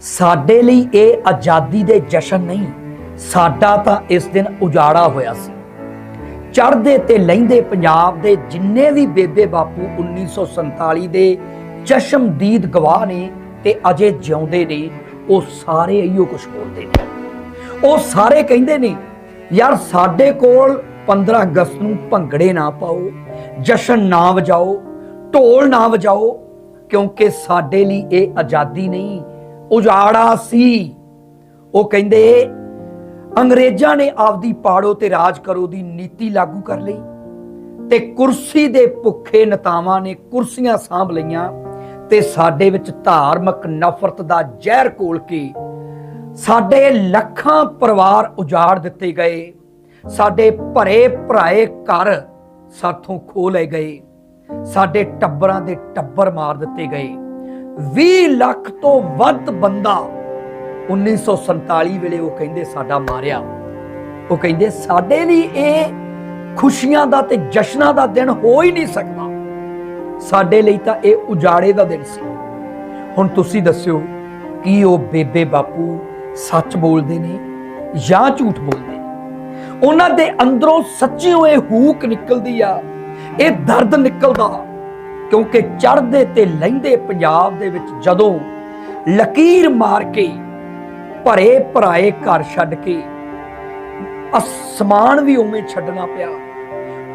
ਸਾਡੇ ਲਈ ਇਹ ਆਜ਼ਾਦੀ ਦੇ ਜਸ਼ਨ ਨਹੀਂ, ਸਾਡਾ ਤਾਂ ਇਸ ਦਿਨ ਉਜਾੜਾ ਹੋਇਆ ਸੀ। ਚੜ੍ਹਦੇ ਤੇ ਲਹਿੰਦੇ ਪੰਜਾਬ ਦੇ ਜਿੰਨੇ ਵੀ ਬੇਬੇ ਬਾਪੂ 1947 ਦੇ ਚਸ਼ਮਦੀਦ ਗਵਾਹ ਨੇ ਤੇ ਅਜੇ ਜਿਉਂਦੇ ਨੇ, ਉਹ ਸਾਰੇ ਇਹੋ ਕੁਝ ਬੋਲਦੇ ਨੇ। ਉਹ ਸਾਰੇ ਕਹਿੰਦੇ ਨੇ, ਯਾਰ ਸਾਡੇ ਕੋਲ 15 ਅਗਸਤ ਨੂੰ ਭੰਗੜੇ ਨਾ ਪਾਓ, ਜਸ਼ਨ ਨਾ ਵਜਾਓ, ਢੋਲ ਨਾ ਵਜਾਓ, ਕਿਉਂਕਿ ਸਾਡੇ ਲਈ ਇਹ ਆਜ਼ਾਦੀ ਨਹੀਂ ਉਜਾੜਾ ਸੀ। ਉਹ ਕਹਿੰਦੇ, ਅੰਗਰੇਜ਼ਾਂ ਨੇ ਆਪਦੀ ਪਾੜੋ ਤੇ ਰਾਜ ਕਰੋ ਦੀ ਨੀਤੀ ਲਾਗੂ ਕਰ ਲਈ ਤੇ ਕੁਰਸੀ ਦੇ ਭੁੱਖੇ ਨੇਤਾਵਾਂ ਨੇ ਕੁਰਸੀਆਂ ਸਾਂਭ ਲਈਆਂ ਤੇ ਸਾਡੇ ਵਿੱਚ ਧਾਰਮਿਕ ਨਫ਼ਰਤ ਦਾ ਜ਼ਹਿਰ ਕੋਲ ਕੇ ਸਾਡੇ ਲੱਖਾਂ ਪਰਿਵਾਰ ਉਜਾੜ ਦਿੱਤੇ ਗਏ। ਸਾਡੇ ਭਰੇ ਭਰਾਏ ਘਰ ਸਾਥੋਂ ਖੋ ਲਏ ਗਏ। ਸਾਡੇ ਟੱਬਰਾਂ ਦੇ ਟੱਬਰ ਮਾਰ ਦਿੱਤੇ ਗਏ। 20 ਲੱਖ ਤੋਂ ਵੱਧ ਬੰਦਾ 1947 ਵੇਲੇ ਉਹ ਕਹਿੰਦੇ ਸਾਡਾ ਮਾਰਿਆ। ਉਹ ਕਹਿੰਦੇ, ਸਾਡੇ ਲਈ ਇਹ ਖੁਸ਼ੀਆਂ ਦਾ ਤੇ ਜਸ਼ਨਾਂ ਦਾ ਦਿਨ ਹੋ ਹੀ ਨਹੀਂ ਸਕਦਾ। ਸਾਡੇ ਲਈ ਤਾਂ ਇਹ ਉਜਾੜੇ ਦਾ ਦਿਨ ਸੀ। ਹੁਣ ਤੁਸੀਂ ਦੱਸਿਓ, ਕੀ ਉਹ ਬੇਬੇ ਬਾਪੂ ਸੱਚ ਬੋਲਦੇ ਨੇ ਜਾਂ ਝੂਠ ਬੋਲਦੇ ਨੇ? ਉਹਨਾਂ ਦੇ ਅੰਦਰੋਂ ਸੱਚੀ ਹੋਏ ਹੂਕ ਨਿਕਲਦੀ ਆ, ਇਹ ਦਰਦ ਨਿਕਲਦਾ। ਕਿਉਂਕਿ ਚੜ੍ਹਦੇ ਤੇ ਲਹਿੰਦੇ ਪੰਜਾਬ ਦੇ ਵਿੱਚ ਜਦੋਂ ਲਕੀਰ ਮਾਰ ਕੇ ਭਰੇ ਭਰਾਏ ਘਰ ਛੱਡ ਕੇ ਅਸਮਾਨ ਵੀ ਉਵੇਂ ਛੱਡਣਾ ਪਿਆ,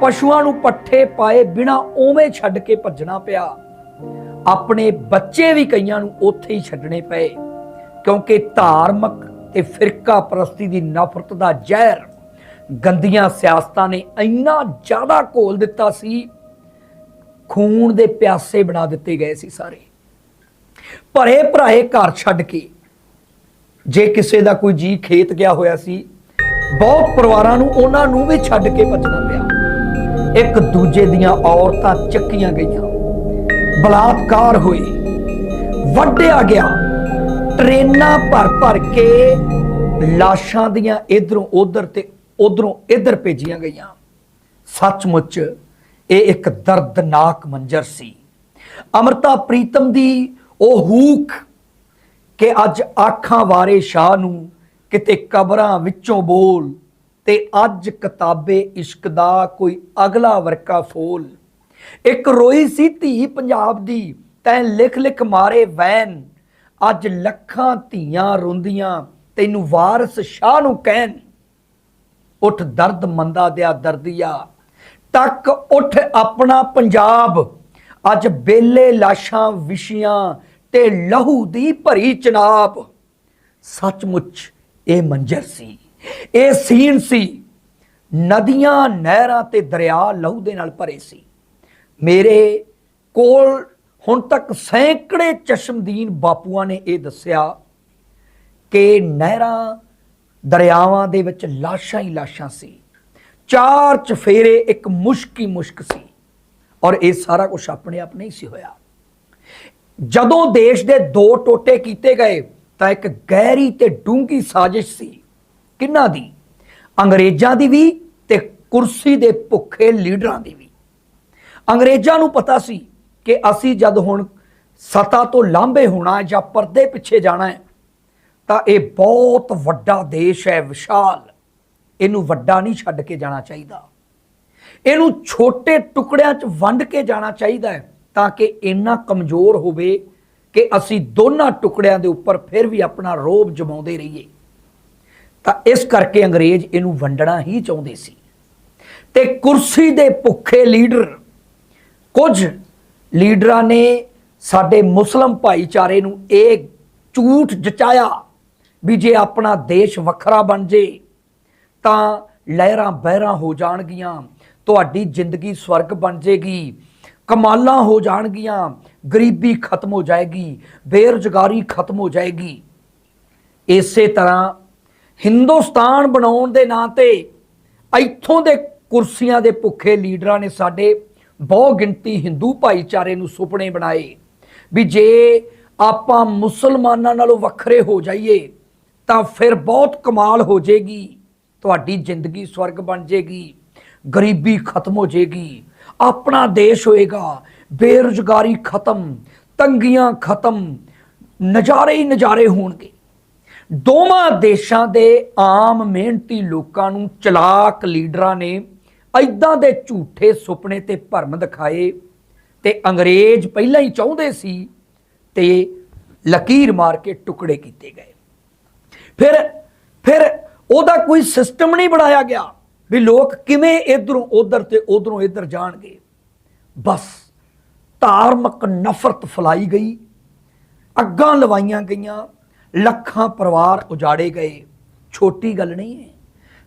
ਪਸ਼ੂਆਂ ਨੂੰ ਪੱਠੇ ਪਾਏ ਬਿਨਾ ਉਵੇਂ ਛੱਡ ਕੇ ਭੱਜਣਾ ਪਿਆ, ਆਪਣੇ ਬੱਚੇ ਵੀ ਕਈਆਂ ਨੂੰ ਉੱਥੇ ਹੀ ਛੱਡਣੇ ਪਏ, ਕਿਉਂਕਿ ਧਾਰਮਿਕ ਤੇ ਫਿਰਕਾ ਪ੍ਰਸਤੀ ਦੀ ਨਫ਼ਰਤ ਦਾ ਜ਼ਹਿਰ ਗੰਦੀਆਂ ਸਿਆਸਤਾਂ ਨੇ ਇੰਨਾ ਜ਼ਿਆਦਾ ਘੋਲ ਦਿੱਤਾ ਸੀ ਖੂਨ ਦੇ ਪਿਆਸੇ ਬਣਾ ਦਿੱਤੇ ਗਏ ਸੀ ਸਾਰੇ। ਭਰੇ ਭਰਾਏ ਘਰ ਛੱਡ ਕੇ, ਜੇ ਕਿਸੇ ਦਾ ਕੋਈ ਜੀ ਖੇਤ ਗਿਆ ਹੋਇਆ ਸੀ, ਬਹੁਤ ਪਰਿਵਾਰਾਂ ਨੂੰ ਉਹਨਾਂ ਨੂੰ ਵੀ ਛੱਡ ਕੇ ਭੱਜਣਾ ਪਿਆ। ਇੱਕ ਦੂਜੇ ਦੀਆਂ ਔਰਤਾਂ ਚੱਕੀਆਂ ਗਈਆਂ। ਬਲਾਤਕਾਰ ਹੋਏ। ਵੱਢਿਆ ਗਿਆ। ਟ੍ਰੇਨਾਂ ਭਰ ਭਰ ਕੇ ਲਾਸ਼ਾਂ ਦੀਆਂ ਇਧਰੋਂ ਉਧਰ ਤੇ ਉਧਰੋਂ ਇਧਰ ਭੇਜੀਆਂ ਗਈਆਂ। ਸੱਚਮੁੱਚ ਇਹ ਇੱਕ ਦਰਦਨਾਕ ਮੰਜ਼ਰ ਸੀ। ਅਮਰਤਾ ਪ੍ਰੀਤਮ ਦੀ ਉਹ ਹੂਕ ਕਿ ਅੱਜ ਆਖਾਂ ਵਾਰੇ ਸ਼ਾਹ ਨੂੰ ਕਿਤੇ ਕਬਰਾਂ ਵਿੱਚੋਂ ਬੋਲ ਤੇ ਅੱਜ ਕਿਤਾਬੇ ਇਸ਼ਕ ਦਾ ਕੋਈ ਅਗਲਾ ਵਰਕਾ ਫੋਲ। ਇੱਕ ਰੋਈ ਸੀ ਧੀ ਪੰਜਾਬ ਦੀ, ਤੈਂ ਲਿਖ ਲਿਖ ਮਾਰੇ ਵੈਨ। ਅੱਜ ਲੱਖਾਂ ਧੀਆਂ ਰੋਂਦੀਆਂ, ਤੈਨੂੰ ਵਾਰਿਸ ਸ਼ਾਹ ਨੂੰ ਕਹਿਣ। ਉੱਠ ਦਰਦ ਮੰਦਾ ਦਿਆ ਦਰਦੀਆ ਤੱਕ ਉੱਠ ਆਪਣਾ ਪੰਜਾਬ। ਅੱਜ ਬੇਲੇ ਲਾਸ਼ਾਂ ਵਿਸ਼ੀਆਂ ਤੇ ਲਹੂ ਦੀ ਭਰੀ ਚਨਾਬ। ਸੱਚਮੁੱਚ ਇਹ ਮੰਜ਼ਰ ਸੀ। ਇਹ ਸੀਨ ਸੀ। ਨਦੀਆਂ ਨਹਿਰਾਂ ਤੇ ਦਰਿਆ ਲਹੂ ਦੇ ਨਾਲ ਭਰੇ ਸੀ। ਮੇਰੇ ਕੋਲ ਹੁਣ ਤੱਕ ਸੈਂਕੜੇ ਚਸ਼ਮਦੀਨ ਬਾਪੂਆਂ ਨੇ ਇਹ ਦੱਸਿਆ ਕਿ ਨਹਿਰਾਂ ਦਰਿਆਵਾਂ ਦੇ ਵਿੱਚ ਲਾਸ਼ਾਂ ਹੀ ਲਾਸ਼ਾਂ ਸੀ। ਚਾਰ ਚਫੇਰੇ ਇੱਕ ਮੁਸ਼ਕ ਹੀ ਮੁਸ਼ਕ ਸੀ। ਔਰ ਇਹ ਸਾਰਾ ਕੁਝ ਆਪਣੇ ਆਪ ਨਹੀਂ ਸੀ ਹੋਇਆ। ਜਦੋਂ ਦੇਸ਼ ਦੇ ਦੋ ਟੋਟੇ ਕੀਤੇ ਗਏ, ਤਾਂ ਇੱਕ ਗਹਿਰੀ ਤੇ ਡੂੰਗੀ ਸਾਜ਼ਿਸ਼ ਸੀ। ਕਿੰਨਾ ਦੀ? ਅੰਗਰੇਜ਼ਾਂ ਦੀ ਵੀ ਤੇ ਕੁਰਸੀ ਦੇ ਭੁੱਖੇ ਲੀਡਰਾਂ ਦੀ ਵੀ। ਅੰਗਰੇਜ਼ਾਂ ਨੂੰ ਪਤਾ ਸੀ ਕਿ ਅਸੀਂ ਜਦ ਹੁਣ ਸਤਾ ਤੋਂ ਲਾਂਭੇ ਹੋਣਾ ਜਾਂ ਪਰਦੇ ਪਿੱਛੇ ਜਾਣਾ ਹੈ, ਤਾਂ ਇਹ ਬਹੁਤ ਵੱਡਾ ਦੇਸ਼ ਹੈ, ਵਿਸ਼ਾਲ। ਇਹਨੂੰ ਵੱਡਾ ਨਹੀਂ ਛੱਡ ਕੇ ਜਾਣਾ ਚਾਹੀਦਾ। ਇਹਨੂੰ ਛੋਟੇ ਟੁਕੜਿਆਂ 'ਚ ਵੰਡ ਕੇ ਜਾਣਾ ਚਾਹੀਦਾ ਹੈ ਤਾਂ ਕਿ ਇੰਨਾ ਕਮਜ਼ੋਰ ਹੋਵੇ ਕਿ ਅਸੀਂ ਦੋਨਾਂ ਟੁਕੜਿਆਂ ਦੇ ਉੱਪਰ ਫਿਰ ਵੀ ਆਪਣਾ ਰੋਬ ਜਮਾਉਂਦੇ ਰਹੀਏ। ਤਾਂ ਇਸ ਕਰਕੇ ਅੰਗਰੇਜ਼ ਇਹਨੂੰ ਵੰਡਣਾ ਹੀ ਚਾਹੁੰਦੇ ਸੀ। ਤੇ ਕੁਰਸੀ ਦੇ ਭੁੱਖੇ ਲੀਡਰ, ਕੁਝ ਲੀਡਰਾਂ ਨੇ ਸਾਡੇ ਮੁਸਲਮ ਭਾਈਚਾਰੇ ਨੂੰ ਇਹ ਝੂਠ ਜਚਾਇਆ ਵੀ ਜੇ ਆਪਣਾ ਦੇਸ਼ ਵੱਖਰਾ ਬਣ ਜੇ ਤਾਂ ਲਹਿਰਾਂ ਬਹਿਰਾਂ ਹੋ ਜਾਣਗੀਆਂ, ਤੁਹਾਡੀ ਜ਼ਿੰਦਗੀ ਸਵਰਗ ਬਣ ਜੇਗੀ ਕਮਾਲਾਂ ਹੋ ਜਾਣਗੀਆਂ, ਗਰੀਬੀ ਖਤਮ ਹੋ ਜਾਏਗੀ, ਬੇਰੁਜ਼ਗਾਰੀ ਖਤਮ ਹੋ ਜਾਏਗੀ। ਇਸੇ ਤਰ੍ਹਾਂ ਹਿੰਦੁਸਤਾਨ ਬਣਾਉਣ ਦੇ ਨਾਂ ਤੇ ਇੱਥੋਂ ਦੇ ਕੁਰਸੀਆਂ ਦੇ ਭੁੱਖੇ ਲੀਡਰਾਂ ਨੇ ਸਾਡੇ ਬਹੁ ਗਿਣਤੀ ਹਿੰਦੂ ਭਾਈਚਾਰੇ ਨੂੰ ਸੁਪਨੇ ਬਣਾਏ ਵੀ ਜੇ ਆਪਾਂ ਮੁਸਲਮਾਨਾਂ ਨਾਲੋਂ ਵੱਖਰੇ ਹੋ ਜਾਈਏ, ਤਾਂ ਫਿਰ ਬਹੁਤ ਕਮਾਲ ਹੋ ਜਾਏਗੀ। ਤੁਹਾਡੀ ਜ਼ਿੰਦਗੀ ਸਵਰਗ ਬਣ ਜਾਏਗੀ ਗਰੀਬੀ ਖਤਮ ਹੋ ਜਾਏਗੀ ਆਪਣਾ ਦੇਸ਼ ਹੋਏਗਾ, ਬੇਰੁਜ਼ਗਾਰੀ ਖਤਮ, ਤੰਗੀਆਂ ਖਤਮ, ਨਜ਼ਾਰੇ ਹੀ ਨਜ਼ਾਰੇ ਹੋਣਗੇ। ਦੋਵਾਂ ਦੇਸ਼ਾਂ ਦੇ ਆਮ ਮਿਹਨਤੀ ਲੋਕਾਂ ਨੂੰ ਚਲਾਕ ਲੀਡਰਾਂ ਨੇ ਐਦਾਂ ਦੇ ਝੂਠੇ ਸੁਪਨੇ ਤੇ ਭਰਮ ਦਿਖਾਏ ਤੇ ਅੰਗਰੇਜ਼ ਪਹਿਲਾਂ ਹੀ ਚਾਹੁੰਦੇ ਸੀ ਤੇ ਲਕੀਰ ਮਾਰ ਕੇ ਟੁਕੜੇ ਕੀਤੇ ਗਏ। ਫਿਰ ਫਿਰ ਉਹਦਾ ਕੋਈ ਸਿਸਟਮ ਨਹੀਂ ਬਣਾਇਆ ਗਿਆ ਵੀ ਲੋਕ ਕਿਵੇਂ ਇਧਰੋਂ ਉਧਰ ਤੇ ਉਧਰੋਂ ਇੱਧਰ ਜਾਣਗੇ। ਬਸ ਧਾਰਮਿਕ ਨਫ਼ਰਤ ਫਲਾਈ ਗਈ, ਅੱਗਾਂ ਲਵਾਈਆਂ ਗਈਆਂ, ਲੱਖਾਂ ਪਰਿਵਾਰ ਉਜਾੜੇ ਗਏ। ਛੋਟੀ ਗੱਲ ਨਹੀਂ ਹੈ,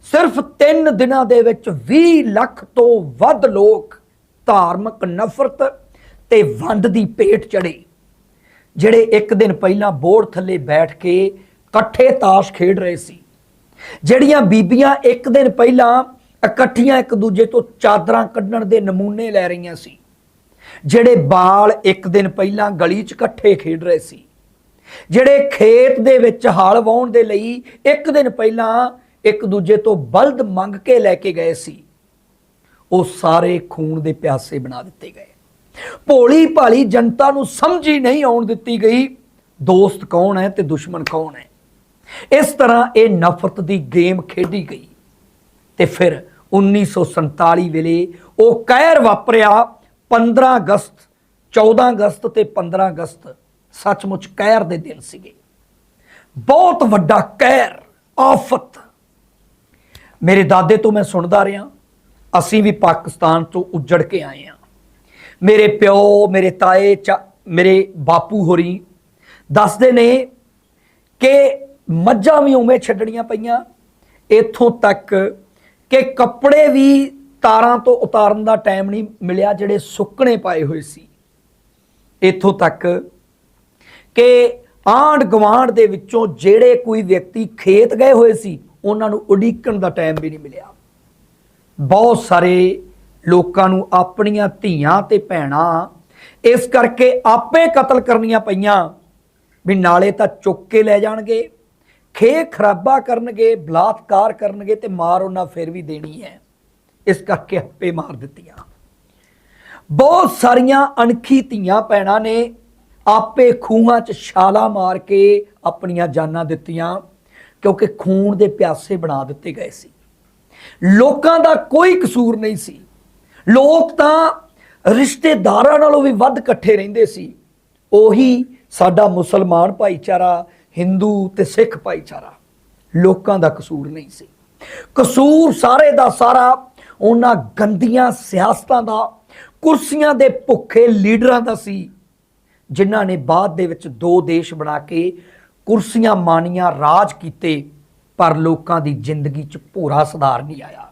ਸਿਰਫ 3 ਦਿਨਾਂ ਦੇ ਵਿੱਚ 20 ਲੱਖ ਤੋਂ ਵੱਧ ਲੋਕ ਧਾਰਮਿਕ ਨਫ਼ਰਤ ਤੇ ਵੰਡ ਦੀ ਪੇਟ ਚੜੇ, ਜਿਹੜੇ ਇੱਕ ਦਿਨ ਪਹਿਲਾਂ ਬੋਰਡ ਥੱਲੇ ਬੈਠ ਕੇ ਇਕੱਠੇ ਤਾਸ਼ ਖੇਡ ਰਹੇ ਸੀ। ਜਿਹੜੀਆਂ ਬੀਬੀਆਂ ਇੱਕ ਦਿਨ ਪਹਿਲਾਂ ਇਕੱਠੀਆਂ ਇੱਕ ਦੂਜੇ ਤੋਂ ਚਾਦਰਾਂ ਕੱਢਣ ਦੇ ਨਮੂਨੇ ਲੈ ਰਹੀਆਂ ਸੀ, ਜਿਹੜੇ ਬਾਲ ਇੱਕ ਦਿਨ ਪਹਿਲਾਂ ਗਲੀ 'ਚ ਇਕੱਠੇ ਖੇਡ ਰਹੇ ਸੀ, ਜਿਹੜੇ ਖੇਤ ਦੇ ਵਿੱਚ ਹਲ ਵਾਉਣ ਦੇ ਲਈ ਇੱਕ ਦਿਨ ਪਹਿਲਾਂ ਇੱਕ ਦੂਜੇ ਤੋਂ ਬਲਦ ਮੰਗ ਕੇ ਲੈ ਕੇ ਗਏ ਸੀ, ਉਹ ਸਾਰੇ ਖੂਨ ਦੇ ਪਿਆਸੇ ਬਣਾ ਦਿੱਤੇ ਗਏ। ਭੋਲੀ ਭਾਲੀ ਜਨਤਾ ਨੂੰ ਸਮਝ ਹੀ ਨਹੀਂ ਆਉਣ ਦਿੱਤੀ ਗਈ, ਦੋਸਤ ਕੌਣ ਹੈ ਤੇ ਦੁਸ਼ਮਣ ਕੌਣ ਹੈ। ਇਸ ਤਰ੍ਹਾਂ ਇਹ ਨਫ਼ਰਤ ਦੀ ਗੇਮ ਖੇਡੀ ਗਈ। ਤੇ ਫਿਰ 1947 ਵੇਲੇ ਉਹ ਕਹਿਰ ਵਾਪਰਿਆ 15 ਅਗਸਤ 14 ਅਗਸਤ ਤੇ 15 ਅਗਸਤ ਸੱਚਮੁੱਚ ਕਹਿਰ ਦੇ ਦਿਨ ਸੀਗੇ। ਬਹੁਤ ਵੱਡਾ ਕਹਿਰ, ਆਫਤ। ਮੇਰੇ ਦਾਦੇ ਤੋਂ ਮੈਂ ਸੁਣਦਾ ਰਿਹਾ, ਅਸੀਂ ਵੀ ਪਾਕਿਸਤਾਨ ਤੋਂ ਉੱਜੜ ਕੇ ਆਏ ਆ ਮੇਰੇ ਪਿਓ, ਮੇਰੇ ਤਾਏ, ਚਾ- ਮੇਰੇ ਬਾਪੂ ਹੋਰੀ ਦੱਸਦੇ ਨੇ ਕਿ ਮੱਝਾਂ ਵੀ ਉਵੇਂ ਛੱਡਣੀਆਂ ਪਈਆਂ। ਇੱਥੋਂ ਤੱਕ ਕਿ ਕੱਪੜੇ ਵੀ ਤਾਰਾਂ ਤੋਂ ਉਤਾਰਨ ਦਾ ਟਾਈਮ ਨਹੀਂ ਮਿਲਿਆ, ਜਿਹੜੇ ਸੁੱਕਣੇ ਪਾਏ ਹੋਏ ਸੀ। ਇੱਥੋਂ ਤੱਕ ਕਿ ਆਂਡ ਗਵਾਂਡ ਦੇ ਵਿੱਚੋਂ ਜਿਹੜੇ ਕੋਈ ਵਿਅਕਤੀ ਖੇਤ ਗਏ ਹੋਏ ਸੀ, ਉਹਨਾਂ ਨੂੰ ਉਡੀਕਣ ਦਾ ਟਾਈਮ ਵੀ ਨਹੀਂ ਮਿਲਿਆ। ਬਹੁਤ ਸਾਰੇ ਲੋਕਾਂ ਨੂੰ ਆਪਣੀਆਂ ਧੀਆਂ ਤੇ ਭੈਣਾਂ ਇਸ ਕਰਕੇ ਆਪੇ ਕਤਲ ਕਰਨੀਆਂ ਪਈਆਂ ਵੀ ਨਾਲੇ ਤਾਂ ਚੁੱਕ ਕੇ ਲੈ ਜਾਣਗੇ। ਖੇ ਖਰਾਬਾ ਕਰਨਗੇ, ਬਲਾਤਕਾਰ ਕਰਨਗੇ ਤੇ ਮਾਰ ਉਹਨਾਂ ਫਿਰ ਵੀ ਦੇਣੀ ਹੈ। ਇਸ ਕਰਕੇ ਆਪੇ ਮਾਰ ਦਿੱਤੀਆਂ। ਬਹੁਤ ਸਾਰੀਆਂ ਅਣਖੀ ਧੀਆਂ ਭੈਣਾਂ ਨੇ ਆਪੇ ਖੂਹਾਂ 'ਚ ਛਾਲਾ ਮਾਰ ਕੇ ਆਪਣੀਆਂ ਜਾਨਾਂ ਦਿੱਤੀਆਂ, ਕਿਉਂਕਿ ਖੂਨ ਦੇ ਪਿਆਸੇ ਬਣਾ ਦਿੱਤੇ ਗਏ ਸੀ। ਲੋਕਾਂ ਦਾ ਕੋਈ ਕਸੂਰ ਨਹੀਂ ਸੀ। ਲੋਕ ਤਾਂ ਰਿਸ਼ਤੇਦਾਰਾਂ ਨਾਲੋਂ ਵੀ ਵੱਧ ਇਕੱਠੇ ਰਹਿੰਦੇ ਸੀ। ਉਹੀ ਸਾਡਾ ਮੁਸਲਮਾਨ ਭਾਈਚਾਰਾ ਹਿੰਦੂ ਤੇ ਸਿੱਖ ਭਾਈਚਾਰਾ, ਲੋਕਾਂ ਦਾ ਕਸੂਰ ਨਹੀਂ ਸੀ। ਕਸੂਰ ਸਾਰੇ ਦਾ ਸਾਰਾ ਉਹਨਾਂ ਗੰਦੀਆਂ ਸਿਆਸਤਾਂ ਦਾ, ਕੁਰਸੀਆਂ ਦੇ ਭੁੱਖੇ ਲੀਡਰਾਂ ਦਾ ਸੀ, ਜਿਨ੍ਹਾਂ ਨੇ ਬਾਅਦ ਦੇ ਵਿੱਚ ਦੋ ਦੇਸ਼ ਬਣਾ ਕੇ ਕੁਰਸੀਆਂ ਮਾਨੀਆਂ, ਰਾਜ ਕੀਤੇ, ਪਰ ਲੋਕਾਂ ਦੀ ਜ਼ਿੰਦਗੀ 'ਚ ਭੂਰਾ ਸੁਧਾਰ ਨਹੀਂ ਆਇਆ।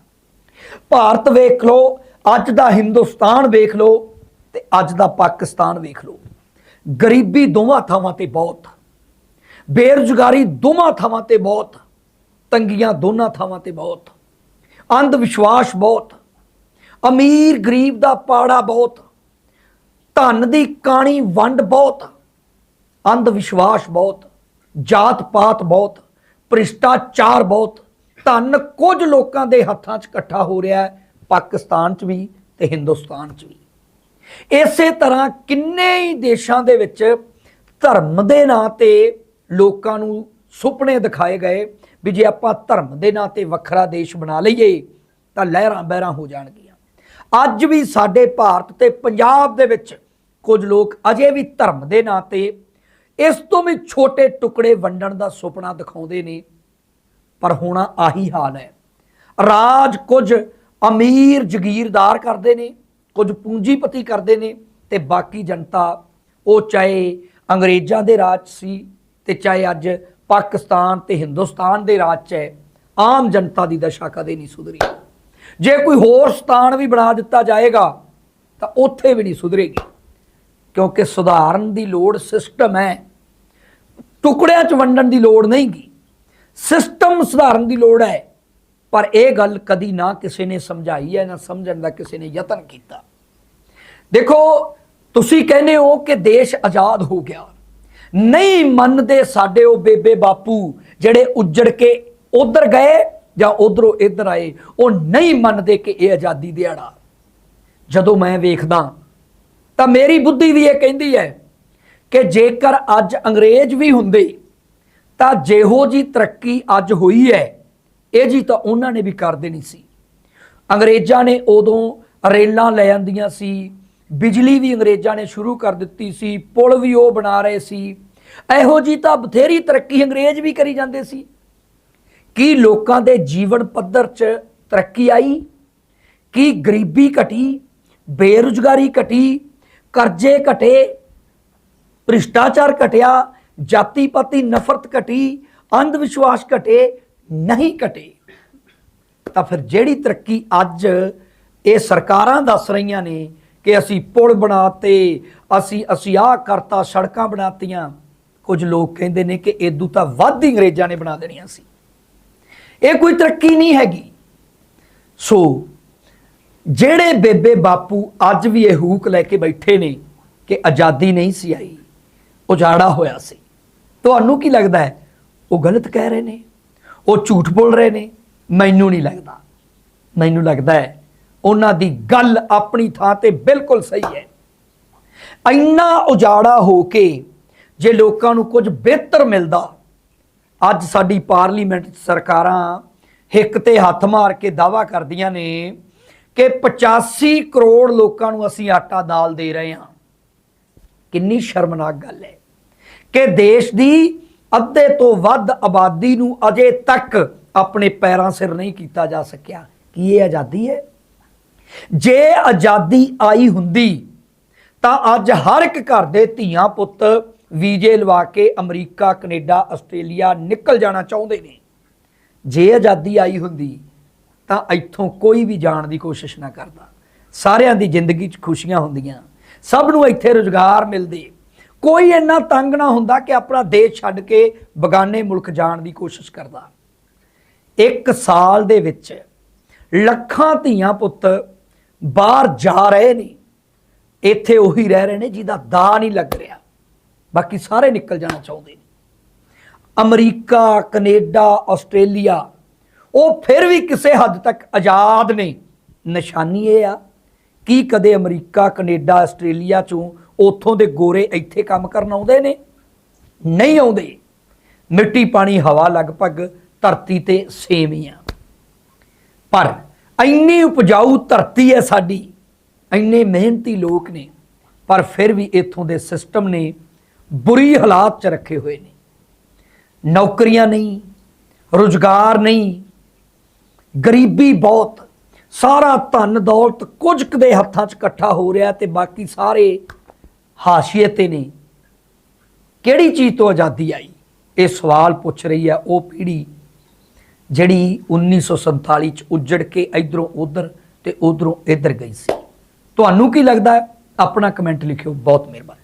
ਭਾਰਤ ਵੇਖ ਲਓ, ਅੱਜ ਦਾ ਹਿੰਦੁਸਤਾਨ ਵੇਖ ਲਓ ਤੇ ਅੱਜ ਦਾ ਪਾਕਿਸਤਾਨ ਵੇਖ ਲਓ। ਗਰੀਬੀ ਦੋਵਾਂ ਥਾਵਾਂ ਤੇ ਬਹੁਤ। ਬੇਰੁਜ਼ਗਾਰੀ ਦੋਵਾਂ ਥਾਵਾਂ ਤੇ ਬਹੁਤ, ਤੰਗੀਆਂ ਦੋਨਾਂ ਥਾਵਾਂ ਤੇ ਬਹੁਤ ਅੰਧ ਵਿਸ਼ਵਾਸ ਬਹੁਤ, ਅਮੀਰ ਗਰੀਬ ਦਾ ਪਾੜਾ ਬਹੁਤ, ਧਨ ਦੀ ਕਾਣੀ ਵੰਡ ਬਹੁਤ ਅੰਧ ਵਿਸ਼ਵਾਸ ਬਹੁਤ ਜਾਤ ਪਾਤ ਬਹੁਤ, ਭ੍ਰਿਸ਼ਟਾਚਾਰ ਬਹੁਤ, ਧਨ ਕੁਝ ਲੋਕਾਂ ਦੇ ਹੱਥਾਂ 'ਚ ਇਕੱਠਾ ਹੋ ਰਿਹਾ ਹੈ, ਪਾਕਿਸਤਾਨ 'ਚ ਵੀ ਤੇ ਹਿੰਦੁਸਤਾਨ 'ਚ ਵੀ। ਇਸੇ ਤਰ੍ਹਾਂ ਕਿੰਨੇ ਹੀ ਦੇਸ਼ਾਂ ਦੇ ਵਿੱਚ ਧਰਮ ਦੇ ਨਾਂ ਤੇ ਲੋਕਾਂ ਨੂੰ ਸੁਪਨੇ ਦਿਖਾਏ ਗਏ ਵੀ ਜੇ ਆਪਾਂ ਧਰਮ ਦੇ ਨਾਂ ਤੇ ਵੱਖਰਾ ਦੇਸ਼ ਬਣਾ ਲਈਏ ਤਾਂ ਲਹਿਰਾਂ ਬਹਿਰਾਂ ਹੋ ਜਾਣਗੀਆਂ। ਅੱਜ ਵੀ ਸਾਡੇ ਭਾਰਤ ਤੇ ਪੰਜਾਬ ਦੇ ਵਿੱਚ ਕੁਝ ਲੋਕ ਅਜੇ ਵੀ ਧਰਮ ਦੇ ਨਾਂ ਤੇ ਇਸ ਤੋਂ ਵੀ ਛੋਟੇ ਟੁਕੜੇ ਵੰਡਣ ਦਾ ਸੁਪਨਾ ਦਿਖਾਉਂਦੇ ਨੇ, ਪਰ ਹੋਣਾ ਆਹੀ ਹਾਲ ਹੈ। ਰਾਜ ਕੁਝ ਅਮੀਰ ਜ਼ਗੀਰਦਾਰ ਕਰਦੇ ਨੇ, ਕੁਝ ਪੂੰਜੀਪਤੀ ਕਰਦੇ ਨੇ ਤੇ ਬਾਕੀ ਜਨਤਾ, ਉਹ ਚਾਹੇ ਅੰਗਰੇਜ਼ਾਂ ਦੇ ਰਾਜ ਸੀ ਤੇ ਚਾਹੇ ਅੱਜ ਪਾਕਿਸਤਾਨ ਤੇ ਹਿੰਦੁਸਤਾਨ ਦੇ ਰਾਜ 'ਚ ਹੈ, ਆਮ ਜਨਤਾ ਦੀ ਦਸ਼ਾ ਕਦੇ ਨਹੀਂ ਸੁਧਰੀ। ਜੇ ਕੋਈ ਹੋਰ ਸਥਾਨ ਵੀ ਬਣਾ ਦਿੱਤਾ ਜਾਏਗਾ, ਤਾਂ ਉੱਥੇ ਵੀ ਨਹੀਂ ਸੁਧਰੇਗੀ। ਕਿਉਂਕਿ ਸੁਧਾਰਨ ਦੀ ਲੋੜ ਸਿਸਟਮ ਹੈ। ਟੁਕੜਿਆਂ 'ਚ ਵੰਡਣ ਦੀ ਲੋੜ ਨਹੀਂਗੀ ਸਿਸਟਮ ਸੁਧਾਰਨ ਦੀ ਲੋੜ ਹੈ। ਪਰ ਇਹ ਗੱਲ ਕਦੀ ਨਾ ਕਿਸੇ ਨੇ ਸਮਝਾਈ ਹੈ, ਨਾ ਸਮਝਣ ਦਾ ਕਿਸੇ ਨੇ ਯਤਨ ਕੀਤਾ। ਦੇਖੋ, ਤੁਸੀਂ ਕਹਿੰਦੇ ਹੋ ਕਿ ਦੇਸ਼ ਆਜ਼ਾਦ ਹੋ ਗਿਆ। ਨਹੀਂ ਮੰਨਦੇ ਸਾਡੇ ਉਹ ਬੇਬੇ ਬਾਪੂ ਜਿਹੜੇ ਉੱਜੜ ਕੇ ਉਧਰ ਗਏ ਜਾਂ ਉਧਰੋਂ ਇੱਧਰ ਆਏ, ਉਹ ਨਹੀਂ ਮੰਨਦੇ ਕਿ ਇਹ ਆਜ਼ਾਦੀ ਦਿਹਾੜਾ। ਜਦੋਂ ਮੈਂ ਵੇਖਦਾ, ਤਾਂ ਮੇਰੀ ਬੁੱਧੀ ਵੀ ਇਹ ਕਹਿੰਦੀ ਹੈ ਕਿ ਜੇਕਰ ਅੱਜ ਅੰਗਰੇਜ਼ ਵੀ ਹੁੰਦੇ, ਤਾਂ ਜਿਹੋ ਜੀ ਤਰੱਕੀ ਅੱਜ ਹੋਈ ਹੈ, ਇਹ ਜੀ ਤਾਂ ਉਹਨਾਂ ਨੇ ਵੀ ਕਰ ਦੇਣੀ ਸੀ। ਅੰਗਰੇਜ਼ਾਂ ਨੇ ਉਦੋਂ ਰੇਲਾਂ ਲੈ ਆਂਦੀਆਂ ਸੀ ਬਿਜਲੀ ਵੀ ਅੰਗਰੇਜ਼ਾਂ ਨੇ ਸ਼ੁਰੂ ਕਰ ਦਿੱਤੀ ਸੀ, ਪੁਲ ਵੀ ਉਹ ਬਣਾ ਰਹੇ ਸੀ। ਇਹੋ ਜੀ ਤਾਂ ਬਥੇਰੀ ਤਰੱਕੀ ਅੰਗਰੇਜ਼ ਵੀ ਕਰੀ ਜਾਂਦੇ ਸੀ। ਕੀ ਲੋਕਾਂ ਦੇ ਜੀਵਨ ਪੱਧਰ 'ਚ ਤਰੱਕੀ ਆਈ? ਕੀ ਗਰੀਬੀ ਘਟੀ, ਬੇਰੁਜ਼ਗਾਰੀ ਘਟੀ, ਕਰਜ਼ੇ ਘਟੇ, ਭ੍ਰਿਸ਼ਟਾਚਾਰ ਘਟਿਆ ਜਾਤੀ ਪਾਤੀ ਨਫ਼ਰਤ ਘਟੀ ਅੰਧ ਵਿਸ਼ਵਾਸ ਘਟੇ, ਨਹੀਂ ਘਟੇ? ਤਾਂ ਫਿਰ ਜਿਹੜੀ ਤਰੱਕੀ ਅੱਜ ਇਹ ਸਰਕਾਰਾਂ ਦੱਸ ਰਹੀਆਂ ਨੇ ਕਿ ਅਸੀਂ ਪੁਲ ਬਣਾਤੇ, ਅਸੀਂ ਅਸੀਂ ਆਹ ਕਰਤਾ, ਸੜਕਾਂ ਬਣਾਤੀਆਂ। ਕੁਝ ਲੋਕ ਕਹਿੰਦੇ ਨੇ ਕਿ ਇਦੋਂ ਤਾਂ ਵੱਧ ਹੀ ਅੰਗਰੇਜ਼ਾਂ ਨੇ ਬਣਾ ਦੇਣੀਆਂ ਸੀ। ਇਹ ਕੋਈ ਤਰੱਕੀ ਨਹੀਂ ਹੈਗੀ। ਸੋ, ਜਿਹੜੇ ਬੇਬੇ ਬਾਪੂ ਅੱਜ ਵੀ ਇਹ ਹੂਕ ਲੈ ਕੇ ਬੈਠੇ ਨੇ ਕਿ ਆਜ਼ਾਦੀ ਨਹੀਂ ਸੀ ਆਈ, ਉਜਾੜਾ ਹੋਇਆ ਸੀ। ਤੁਹਾਨੂੰ ਕੀ ਲੱਗਦਾ ਹੈ? ਉਹ ਗਲਤ ਕਹਿ ਰਹੇ ਨੇ? ਉਹ ਝੂਠ ਬੋਲ ਰਹੇ ਨੇ? ਮੈਨੂੰ ਨਹੀਂ ਲੱਗਦਾ। ਮੈਨੂੰ ਲੱਗਦਾ ਹੈ ਉਹਨਾਂ ਦੀ ਗੱਲ ਆਪਣੀ ਥਾਂ ਤੇ ਬਿਲਕੁਲ ਸਹੀ ਹੈ। ਇੰਨਾ ਉਜਾੜਾ ਹੋ ਕੇ ਜੇ ਲੋਕਾਂ ਨੂੰ ਕੁਝ ਬਿਹਤਰ ਮਿਲਦਾ, ਅੱਜ ਸਾਡੀ ਪਾਰਲੀਮੈਂਟ ਸਰਕਾਰਾਂ ਹਿੱਕ ਤੇ ਹੱਥ ਮਾਰ ਕੇ ਦਾਵਾ ਕਰਦੀਆਂ ਨੇ ਕਿ 85 ਕਰੋੜ ਲੋਕਾਂ ਨੂੰ ਅਸੀਂ ਆਟਾ ਦਾਲ ਦੇ ਰਹੇ ਹਾਂ। ਕਿੰਨੀ ਸ਼ਰਮਨਾਕ ਗੱਲ ਹੈ ਕਿ ਦੇਸ਼ ਦੀ ਅੱਧੇ ਤੋਂ ਵੱਧ ਆਬਾਦੀ ਨੂੰ ਅਜੇ ਤੱਕ ਆਪਣੇ ਪੈਰਾਂ ਸਿਰ ਨਹੀਂ ਕੀਤਾ ਜਾ ਸਕਿਆ। ਕੀ ਇਹ ਆਜ਼ਾਦੀ ਹੈ? ਜੇ ਆਜ਼ਾਦੀ ਆਈ ਹੁੰਦੀ, ਤਾਂ ਅੱਜ ਹਰ ਇੱਕ ਘਰ ਦੇ ਧੀਆਂ ਪੁੱਤ ਵੀਜ਼ੇ ਲਵਾ ਕੇ ਅਮਰੀਕਾ, ਕੈਨੇਡਾ, ਆਸਟ੍ਰੇਲੀਆ ਨਿਕਲ ਜਾਣਾ ਚਾਹੁੰਦੇ ਨੇ। ਜੇ ਆਜ਼ਾਦੀ ਆਈ ਹੁੰਦੀ, ਤਾਂ ਇੱਥੋਂ ਕੋਈ ਵੀ ਜਾਣ ਦੀ ਕੋਸ਼ਿਸ਼ ਨਾ ਕਰਦਾ। ਸਾਰਿਆਂ ਦੀ ਜ਼ਿੰਦਗੀ 'ਚ ਖੁਸ਼ੀਆਂ ਹੁੰਦੀਆਂ। ਸਭ ਨੂੰ ਇੱਥੇ ਰੁਜ਼ਗਾਰ ਮਿਲਦੇ। ਕੋਈ ਇੰਨਾ ਤੰਗ ਨਾ ਹੁੰਦਾ ਕਿ ਆਪਣਾ ਦੇਸ਼ ਛੱਡ ਕੇ ਬਗਾਨੇ ਮੁਲਕ ਜਾਣ ਦੀ ਕੋਸ਼ਿਸ਼ ਕਰਦਾ। ਇੱਕ ਸਾਲ ਦੇ ਵਿੱਚ ਲੱਖਾਂ ਧੀਆਂ ਪੁੱਤ ਬਾਹਰ ਜਾ ਰਹੇ ਨੇ ਇੱਥੇ ਉਹੀ ਰਹਿ ਰਹੇ ਨੇ ਜਿਹਦਾ ਦਾ ਨਹੀਂ ਲੱਗ ਰਿਹਾ। ਬਾਕੀ ਸਾਰੇ ਨਿਕਲ ਜਾਣਾ ਚਾਹੁੰਦੇ ਨੇ। ਅਮਰੀਕਾ, ਕੈਨੇਡਾ, ਆਸਟ੍ਰੇਲੀਆ, ਉਹ ਫਿਰ ਵੀ ਕਿਸੇ ਹੱਦ ਤੱਕ ਆਜ਼ਾਦ ਨੇ। ਨਿਸ਼ਾਨੀ ਇਹ ਆ ਕੀ ਕਦੇ ਅਮਰੀਕਾ, ਕੈਨੇਡਾ, ਆਸਟ੍ਰੇਲੀਆ ਚੋਂ ਉੱਥੋਂ ਦੇ ਗੋਰੇ ਇੱਥੇ ਕੰਮ ਕਰਨ ਆਉਂਦੇ ਨੇ। ਨਹੀਂ ਆਉਂਦੇ। ਮਿੱਟੀ ਪਾਣੀ, ਹਵਾ ਲਗਭਗ ਧਰਤੀ ਤੇ ਸੇਮ ਹੀ ਆ। ਪਰ ਇੰਨੀ ਉਪਜਾਊ ਧਰਤੀ ਹੈ ਸਾਡੀ, ਇੰਨੇ ਮਿਹਨਤੀ ਲੋਕ ਨੇ, ਪਰ ਫਿਰ ਵੀ ਇੱਥੋਂ ਦੇ ਸਿਸਟਮ ਨੇ ਬੁਰੀ ਹਾਲਾਤ 'ਚ ਰੱਖੇ ਹੋਏ ਨੇ। ਨੌਕਰੀਆਂ ਨਹੀਂ, ਰੁਜ਼ਗਾਰ ਨਹੀਂ, ਗਰੀਬੀ ਬਹੁਤ, ਸਾਰਾ ਧਨ ਦੌਲਤ ਕੁਝ ਕੁ ਦੇ ਹੱਥਾਂ 'ਚ ਇਕੱਠਾ ਹੋ ਰਿਹਾ ਤੇ ਬਾਕੀ ਸਾਰੇ ਹਾਸ਼ੀਏ ਤੇ ਨੇ। ਕਿਹੜੀ ਚੀਜ਼ ਤੋਂ ਆਜ਼ਾਦੀ ਆਈ? ਇਹ ਸਵਾਲ ਪੁੱਛ ਰਹੀ ਹੈ ਉਹ ਪੀੜ੍ਹੀ ਜਿਹੜੀ 1947 ਚ ਉੱਜੜ ਕੇ ਇਧਰੋਂ ਉਧਰ ਤੇ ਉਧਰੋਂ ਇੱਧਰ ਗਈ ਸੀ। ਤੁਹਾਨੂੰ ਕੀ ਲੱਗਦਾ ਆਪਣਾ ਕਮੈਂਟ ਲਿਖਿਓ, ਬਹੁਤ ਮਿਹਰਬਾਨੀ।